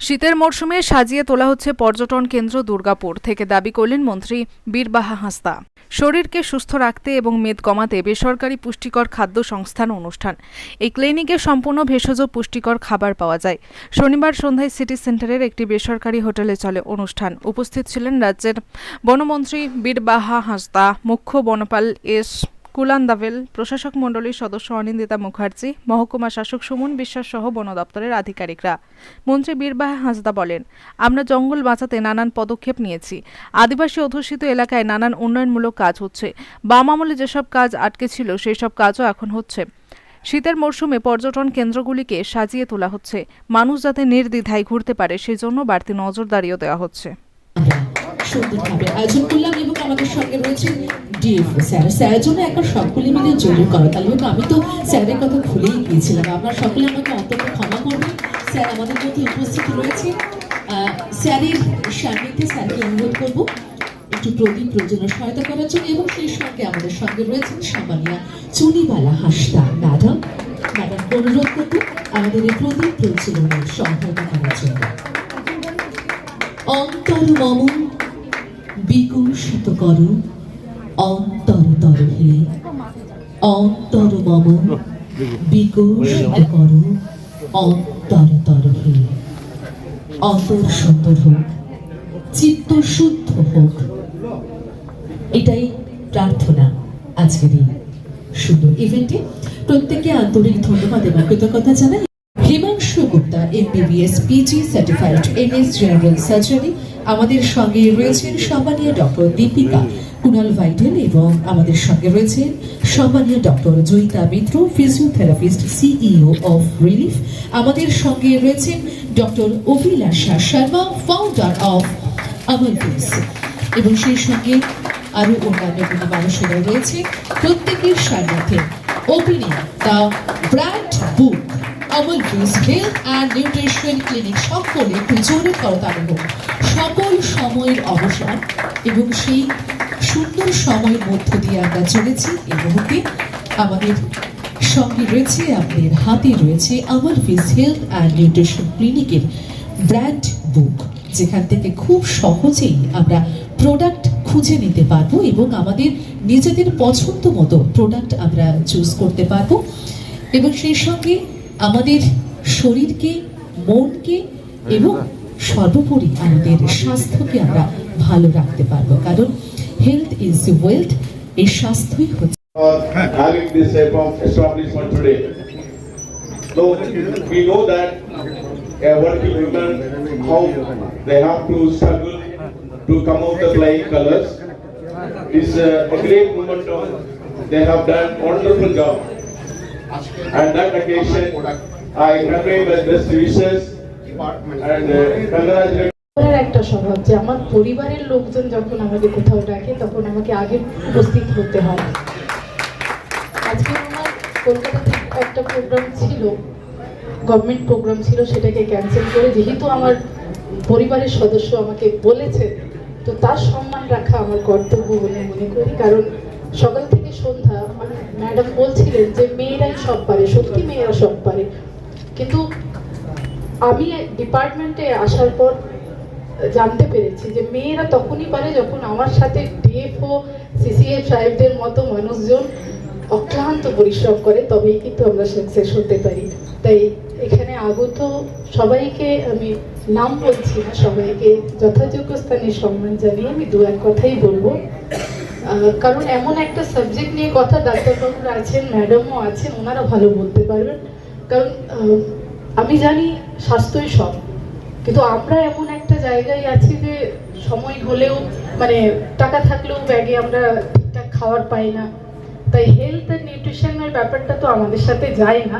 শীতের মরশুমে সাজিয়ে তোলা হচ্ছে পর্যটন কেন্দ্র দুর্গাপুর থেকে দাবি করলেন মন্ত্রী বীরবাহা হাঁসদা। শরীরকে সুস্থ রাখতে এবং মেদ কমাতে বেসরকারি পুষ্টিকর খাদ্য সংস্থান অনুষ্ঠান। এই ক্লিনিকে সম্পূর্ণ ভেষজ পুষ্টিকর খাবার পাওয়া যায়। শনিবার সন্ধ্যায় সিটি সেন্টারের একটি বেসরকারি হোটেলে চলে অনুষ্ঠান। উপস্থিত ছিলেন রাজ্যের বনমন্ত্রী বীরবাহা হাঁসদা, মুখ্য বনপাল এস কুলান দাভেল প্রশাসক মণ্ডলীর সদস্য অনিন্দিতা মুখার্জি, মহকুমা শাসক সুমন বিশ্বাস সহ বন দপ্তরের আধিকারিকরা। মন্ত্রী বীরবাহা হাঁসদা বলেন, আমরা জঙ্গল বাঁচাতে নানান পদক্ষেপ নিয়েছি। আদিবাসী অধ্যুষিত এলাকায় নানান উন্নয়নমূলক কাজ হচ্ছে। বাম আমলে যেসব কাজ আটকে ছিল সেই সব কাজও এখন হচ্ছে। শীতের মরশুমে পর্যটন কেন্দ্রগুলিকে সাজিয়ে তোলা হচ্ছে। মানুষ যাতে নির্দ্বিধায় ঘুরতে পারে, সেজন্য বাড়তি নজরদারিও দেওয়া হচ্ছে। সুন্দরভাবে আয়োজন করলাম এবং আমাদের সঙ্গে রয়েছে ডিএফও স্যার স্যারের জন্য একবার সকলে মিলে জরুরি করতাল এবং আমি তো স্যারের কথা ভুলেই গিয়েছিলাম। আপনারা সকলে আমাকে অন্তত ক্ষমা করবেন। স্যার, আমাদের মধ্যে উপস্থিত রয়েছে স্যারের সান্নিধ্যে স্যারকে অনুরোধ করব একটু প্রদীপ প্রয়োজনে সহায়তা করার জন্য এবং সেই সঙ্গে আমাদের সঙ্গে রয়েছেন সামানিয়া চুনিবালা হাসদা। ম্যাডাম ম্যাডাম, অনুরোধ করব আমাদের এই প্রদীপ প্রজ্বলনের সহায়তা করার জন্য। অন্তর মম বিকশিত কর। অন্তর তর হে অন্তর মম বিকশিত কর অন্তর তর হে অন্তর সুন্দর হোক, চিত্ত শুদ্ধ হোক। এটাই প্রার্থনা আজকের এই সুন্দর ইভেন্টে প্রত্যেককে আন্তরিক ধন্যবাদ এবং কৃতজ্ঞতা জানাই। Himanshu Gupta MBBS PG certified MS general surgery আমাদের সঙ্গে রয়েছেন সম্মানীয় ডক্টর দীপিকা কুণাল ভাইটেল এবং আমাদের সঙ্গে রয়েছেন সম্মানীয় doctor Joyita Mitra physiotherapist CEO of relief আমাদের সঙ্গে রয়েছেন doctor Abhilasha Sharma founder of Amal এবং সেই সঙ্গে আরও অন্যান্য কোনো মানুষেরা রয়েছে। প্রত্যেকের সান্নিধ্যে opening the brand book. Amal ফিস হেলথ অ্যান্ড নিউট্রিশন ক্লিনিক সকলে জোরে করতাম হোক সকল সময়ের অবসান এবং সেই সুন্দর সময়ের মধ্য দিয়ে আমরা চলেছি এই মুহূর্তে। আমাদের সঙ্গে রয়েছে আপনাদের হাতে রয়েছে আমল ফিস হেলথ অ্যান্ড নিউট্রিশন ক্লিনিকের ব্র্যান্ড বুক যেখান থেকে খুব সহজেই আমরা প্রোডাক্ট খুঁজে নিতে পারব এবং আমাদের নিজেদের পছন্দ মতো প্রোডাক্ট আমরা চুজ করতে পারব। এবং সেই সঙ্গে আমাদের শরীরকে মনকে এবং সর্বোপরি আমাদের স্বাস্থ্যকে আমরা ভালো রাখতে পারব কারণ হেলথ ইজ ওয়েলথ এই স্বাস্থ্যই হচ্ছে. So we know that a working women, how they have to struggle to come out the flying colors. It's a great momentum. They have done wonderful job. And that occasion, I convey my best wishes. And uh, congratulate একটা স্বভাব যে আমার পরিবারের লোকজন যখন আমাকে কোথাও ডাকে তখন আমাকে আগে উপস্থিত হতে হয়। আজকে আমার কলকাতাতে একটা প্রোগ্রাম ছিল গভর্নমেন্ট প্রোগ্রাম ছিল সেটাকে ক্যান্সেল করে যেহেতু আমার পরিবারের সদস্য আমাকে বলেছে তো তার সম্মান রাখা আমার কর্তব্য বলে মনে করি। কারণ সকাল থেকে সন্ধ্যা ম্যাডাম বলছিলেন যে মেয়েরাই সব পারে, সত্যি মেয়েরা সব পারে। কিন্তু আমি ডিপার্টমেন্টে আসার পর জানতে পেরেছি যে মেয়েরা তখনই পারে যখন আমার সাথে ডিএফও সিসিএফ সাহেবদের মতো মানুষজন অক্লান্ত পরিশ্রম করে, তবেই কিন্তু আমরা সাকসেস হতে পারি। তাই এখানে আগত সবাইকে আমি নাম বলছি না, সবাইকে যথাযোগ্য স্থানে সম্মান জানিয়ে আমি দু এক কথাই বলব। কারণ এমন একটা সাবজেক্ট নিয়ে কথা ডাক্তারবাবুরা আছেন ম্যাডামও আছেন, ওনারা ভালো বলতে পারবেন। কারণ আমি জানি স্বাস্থ্যই সব। কিন্তু আমরা এমন একটা জায়গায় আছি যে সময় হলেও মানে টাকা থাকলেও ব্যাগে আমরা ঠিকঠাক খাবার পাই না। তাই হেলথ অ্যান্ড নিউট্রিশনের ব্যাপারটা তো আমাদের সাথে যায় না।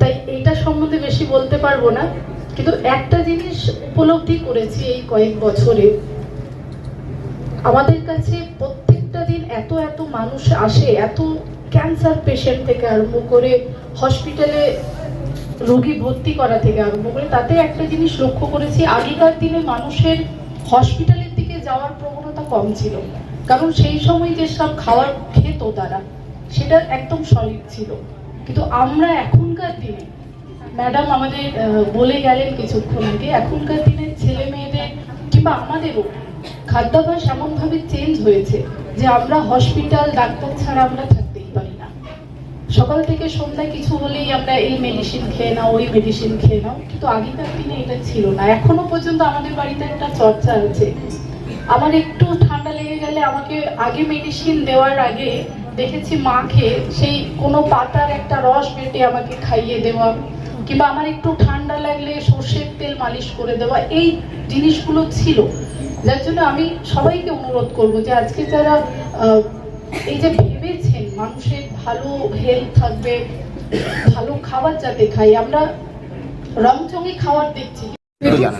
তাই এইটা সম্বন্ধে বেশি বলতে পারব না। কিন্তু একটা জিনিস উপলব্ধি করেছি এই কয়েক বছরে আমাদের কাছে প্রত্যেকটা দিন এত এত মানুষ আসে, এত ক্যান্সার পেশেন্ট থেকে আরম্ভ করে হসপিটালে রোগী ভর্তি করা থেকে আরম্ভ করে, তাতে একটা জিনিস লক্ষ্য করেছি, আগেকার দিনে মানুষের হসপিটালের দিকে যাওয়ার প্রবণতা কম ছিল। কারণ সেই সময় যে সব খাবার খেত তারা, সেটা একদম সলিড ছিল। কিন্তু আমরা এখনকার দিনে ম্যাডাম আমাদের বলে গেলেন কিছুক্ষণ আগে, এখনকার দিনের ছেলে মেয়েদের কিংবা আমাদেরও খাদ্যাভ্যাস এমনভাবে চেঞ্জ হয়েছে যে আমরা হসপিটাল ডাক্তার ছাড়া আমরা থাকতেই পারি না। সকাল থেকে সন্ধ্যায় কিছু হলেই আমরা এই মেডিসিন খেয়ে নাও, ওই মেডিসিন খেয়ে নাও, কিন্তু আগেকার দিনে এটা ছিল না। এখনও পর্যন্ত আমাদের বাড়িতে একটা চর্চা আছে। আমার একটু ঠান্ডা লেগে গেলে আমাকে আগে মেডিসিন দেওয়ার আগে দেখেছি মাকে সেই কোনো পাতার একটা রস বেটে আমাকে খাইয়ে দেওয়া, কিংবা আমার একটু ঠান্ডা লাগলে সর্ষের তেল মালিশ করে দেওয়া, এই জিনিসগুলো ছিল। যার জন্য আমি সবাইকে অনুরোধ করব যে আজকে যারা এই যে ভেবেছেন মানুষের ভালো হেলথ থাকবে ভালো খাবার যাতে খাই আমরা রংচঙে খাবার দেখছি।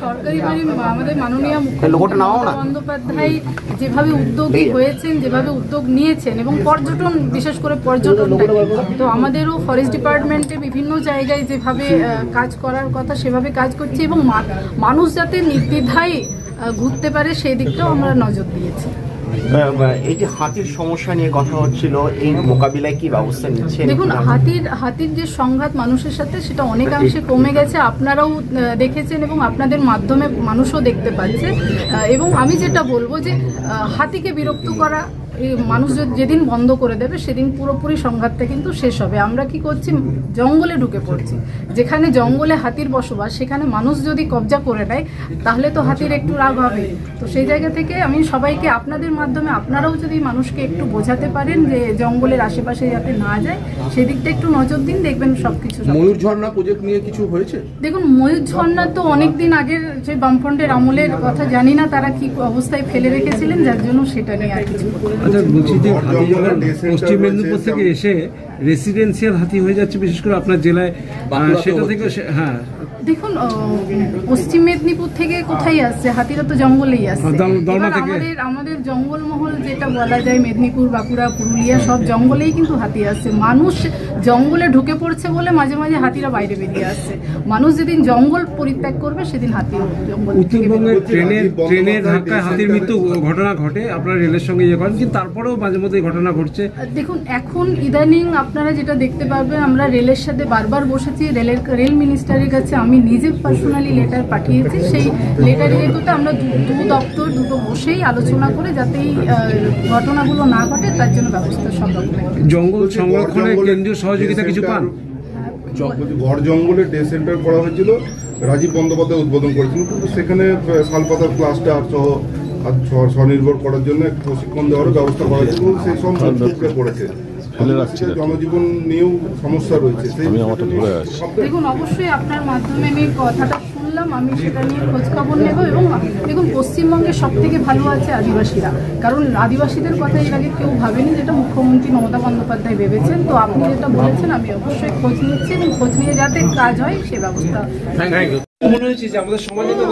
সরকারি বাড়ি আমাদের মাননীয় মুখ্যমন্ত্রী বন্দ্যোপাধ্যায় যেভাবে উদ্যোগী হয়েছেন যেভাবে উদ্যোগ নিয়েছেন এবং পর্যটন বিশেষ করে পর্যটনটা তো আমাদেরও ফরেস্ট ডিপার্টমেন্টে বিভিন্ন জায়গায় যেভাবে কাজ করার কথা সেভাবে কাজ করছে এবং মা- মানুষ যাতে নির্দ্বিধায় ঘুরতে পারে সেই দিকটাও আমরা নজর দিয়েছি। এই যে হাতির সমস্যা নিয়ে কথা হচ্ছিল এই মোকাবিলায় কি ব্যবস্থা নিচ্ছে? দেখুন হাতির হাতির যে সংঘাত মানুষের সাথে সেটা অনেকাংশে কমে গেছে। আপনারাও দেখেছেন এবং আপনাদের মাধ্যমে মানুষও দেখতে পাচ্ছে। এবং আমি যেটা বলব যে হাতিকে বিরক্ত করা মানুষ যেদিন বন্ধ করে দেবে সেদিন পুরোপুরি সংঘাতটা কিন্তু শেষ হবে। আমরা কি করছি? জঙ্গলে ঢুকে পড়ছি। যেখানে জঙ্গলে হাতির বসবাস সেখানে মানুষ যদি কবজা করে নেয় তাহলে তো হাতির একটু রাগ হবে। তো সেই জায়গা থেকে আমি সবাইকে আপনাদের মাধ্যমে আপনারাও যদি মানুষকে একটু বোঝাতে পারেন যে জঙ্গলের আশেপাশে যাতে না যায় সেদিকটা একটু নজর দিন দেখবেন সব কিছু ময়ূর ঝর্ণা প্রজেক্ট নিয়ে কিছু হয়েছে? দেখুন ময়ূর ঝর্ণা তো অনেক দিন আগের যে বামফ্রন্টের আমলের কথা জানি না তারা কি অবস্থায় ফেলে রেখেছিলেন যার জন্য সেটা নিয়ে আর কিছু। আচ্ছা বলছি যে হাতি যখন পশ্চিম মেদিনীপুর থেকে এসে রেসিডেন্সিয়াল হাতি হয়ে যাচ্ছে বিশেষ করে আপনার জেলায় সেটা থেকে সে- হ্যাঁ। দেখুন পশ্চিম মেদিনীপুর থেকে কোথায় আসছে? হাতিরা তো জঙ্গলেই আসছে। হ্যাঁ, এবার আমাদের আমাদের জঙ্গলমহল যেটা বলা যায় মেদিনীপুর বাঁকুড়া পুরুলিয়া সব জঙ্গলেই কিন্তু হাতি আসছে। মানুষ জঙ্গলে ঢুকে পড়ছে বলে মাঝে মাঝে হাতিরা বাইরে বেরিয়ে আসছে। মানুষ যেদিন জঙ্গল পরিত্যাগ করবে সেদিন হাতি জঙ্গল থেকে ট্রেনের ট্রেনের ধাক্কায় হাতির মৃত্যু ঘটনা ঘটে। আপনারা রেলের সঙ্গে ইয়ে করেন কিন্তু তারপরেও মাঝে মধ্যে ঘটনা ঘটছে। দেখুন এখন ইদানিং আপনারা যেটা দেখতে পারবেন আমরা রেলের সাথে বারবার বসেছি। রেলের রেল মিনিস্টারের কাছে আমি নিজে পার্সোনালি লেটার পাঠিয়েছি সেই লেটারে এগুলোতে আমরা দু- দপ্তর দুটো বসেই আলোচনা করে যাতে এই ঘটনাগুলো না ঘটে তার জন্য ব্যবস্থা রকমের জঙ্গল সংরক্ষণে কেন্দ্রীয় সহযোগিতা কিছু পান? ঘর জঙ্গলে ডে সেন্টার করা হয়েছিল রাজীব বন্দ্যোপাধ্যায় উদ্বোধন করেছিল কিন্তু সেখানে শালপাতার ক্লাস্টার সহ আর স্বনির্ভর করার জন্য প্রশিক্ষণ দেওয়ার ব্যবস্থা করা হয়েছিল এবং সেই সব উদ্যোগে পড়েছে সেটা জনজীবন নিয়েও সমস্যা রয়েছে সেই সব দেখুন অবশ্যই আপনার মাধ্যমে আমি কথাটা শুনলাম আমি সেটা নিয়ে খোঁজ খবর নেব এবং দেখুন পশ্চিমবঙ্গে সব থেকে ভালো আছে আদিবাসীরা। কারণ আদিবাসীদের কথা এর আগে কেউ ভাবেনি যেটা মুখ্যমন্ত্রী মমতা বন্দ্যোপাধ্যায় ভেবেছেন। তো আপনি যেটা বলেছেন আমি অবশ্যই খোঁজ নিচ্ছি এবং খোঁজ নিয়ে যাতে কাজ হয় সে ব্যবস্থা মনে হয়েছে যে আমাদের সমাজে তো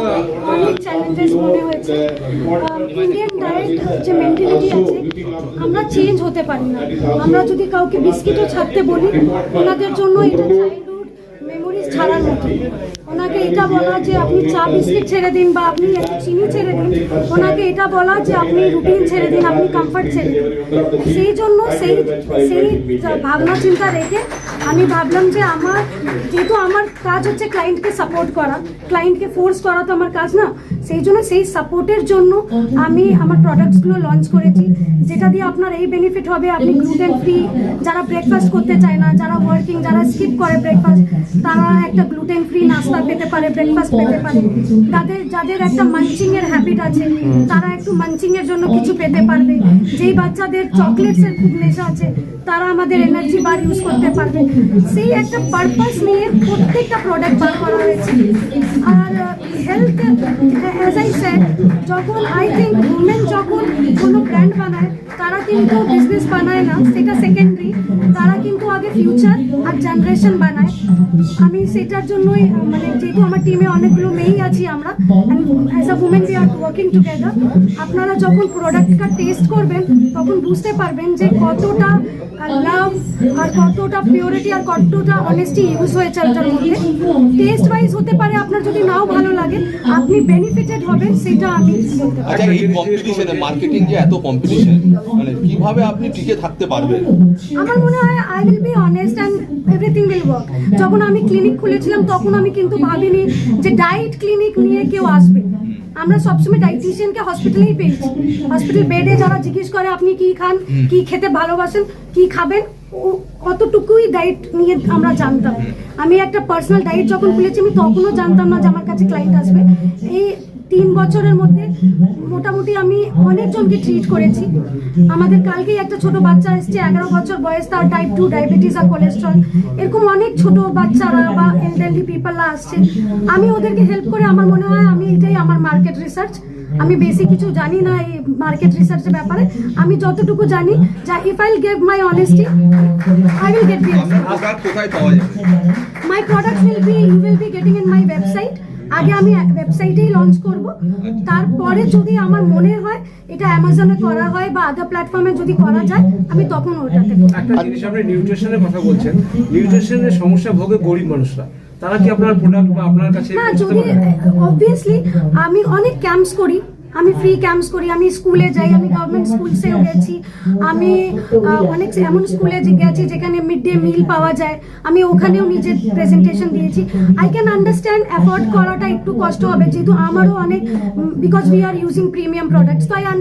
অনেক মনে হয়েছে। ইন্ডিয়ান ডায়েট আমরা চেঞ্জ হতে পারি না। আমরা যদি কাউকে বিস্কিটও ছাড়তে বলি, ওনাদের জন্য এটা মেমোরিজ ছাড়ার মতো। ওনাকে এটা বলা যে আপনি চা বিস্কিট ছেড়ে দিন বা আপনি একটু চিনি ছেড়ে দিন, ওনাকে এটা বলা যে আপনি রুটিন ছেড়ে দিন, আপনি কমফর্ট ছেড়ে দিন। সেই জন্য সেই সেই ভাবনা চিন্তা রেখে আমি ভাবলাম যে আমার, যেহেতু আমার কাজ হচ্ছে ক্লায়েন্টকে সাপোর্ট করা ক্লায়েন্টকে ফোর্স করা তো আমার কাজ না, সেই জন্য সেই সাপোর্টের জন্য আমি আমার প্রোডাক্টসগুলো লঞ্চ করেছি, যেটা দিয়ে আপনার এই বেনিফিট হবে, আপনি গ্লুটেন ফ্রি যারা ব্রেকফাস্ট করতে চায় না, যারা ওয়ার্কিং যারা স্কিপ করে ব্রেকফাস্ট তারা একটা গ্লুটেন ফ্রি নাস্তা পেতে পারে ব্রেকফাস্ট পেতে পারে। তাদের যাদের একটা মাঞ্চিং এর হ্যাবিট আছে তারা একটু মাঞ্চিং এর জন্য কিছু পেতে পারবে। যেই বাচ্চাদের চকলেটস এর খুব নেশা আছে তারা আমাদের এনার্জি বার ইউজ করতে পারবে। সেই একটা পারপাস নিয়ে প্রত্যেকটা প্রোডাক্ট বার করা হয়েছে। আর হেলথ অ্যাজ আই সেড যখন আই থিঙ্ক উমেন যখন কোনো ব্র্যান্ড বানায়, তারা কিন্তু বিজনেস বানায় না, সেটা সেকেন্ডারি তারা কিন্তু আগে ফিউচার আর জেনারেশন বানায়। আমি সেটার জন্যই মানে যেহেতু আমার টিমে অনেকগুলো মেয়েই আছি আমরা as a women we are working together আপনারা যখন প্রোডাক্টটা টেস্ট করবেন, তখন বুঝতে পারবেন যে কতটা লাভ আর কতটা পিওরিটি আর কতটা অনেস্টি ইউজ হয়েছে এটার মধ্যে। টেস্ট ওয়াইজ হতে পারে আপনার যদি নাও ভালো লাগে আপনি বেনিফিটেড হবেন সেটা আমি আচ্ছা এই কম্পিটিশনে মার্কেটিং যে এত কম্পিটিশন মানে কীভাবে আপনি টিকে থাকতে পারবেন? আমার মনে হয় I will be honest and everything will work যখন আমি ক্লিনিক খুলেছিলাম তখন আমি কিন্তু ভাবিনি যে ডায়েট ক্লিনিক নিয়ে কেউ আসবে। আমরা সবসময় ডাইটিশিয়ানকে হসপিটালেই পেয়েছি। হসপিটাল বেডে যারা জিজ্ঞেস করে আপনি কি খান? কি খেতে ভালোবাসেন? কি খাবেন? অতটুকুই ডায়েট নিয়ে আমরা জানতাম। আমি একটা পার্সোনাল ডায়েট যখন খুলেছি আমি তখনও জানতাম না যে আমার কাছে ক্লায়েন্ট আসবে। এই তিন বছরের মধ্যে মোটামুটি আমি অনেকজনকে ট্রিট করেছি। আমাদের কালকেই একটা ছোট বাচ্চা এসছে এগারো বছর বয়স তার টাইপ টু ডায়াবেটিস আর কোলেস্ট্রল এরকম অনেক ছোট বাচ্চারা বা এলডারলি পিপলরা আসছে। আমি ওদেরকে হেল্প করে আমার মনে হয় আমি এটাই আমার মার্কেট রিসার্চ আমি বেশি কিছু জানি না এই মার্কেট রিসার্চের ব্যাপারে। আমি যতটুকু জানি যা if I'll gave my honesty I will get my product will be you will be getting in my website আগে আমি ওয়েবসাইটেই লঞ্চ করব। তারপরে যদি আমার মনে হয় এটা অ্যামাজনে করা হয় বা আদার প্ল্যাটফর্মে যদি করা যায় আমি তখন ওটাতে একটা জিনিস আপনি নিউট্রিশনের কথা বলছেন নিউট্রিশনের সমস্যা ভোগে গরিব মানুষরা। তারা কি আপনার প্রোডাক্ট বা আপনার কাছে না যদি অবভিয়াসলি আমি অনেক ক্যাম্পস করি। আমি ফ্রি ক্যাম্পস করি, আমি স্কুলে যাই, আমি গভর্নমেন্ট স্কুলসেও গেছি। আমি অনেক এমন স্কুলে গেছি যেখানে মিড ডে মিল পাওয়া যায়। আমি ওখানেও নিজের প্রেজেন্টেশন দিয়েছি। আই ক্যান আন্ডারস্ট্যান্ড অ্যাফোর্ড করাটা একটু কষ্ট হবে, যেহেতু আমারও অনেক because we are using premium products তো আই আন্ডারস্ট্যান্ড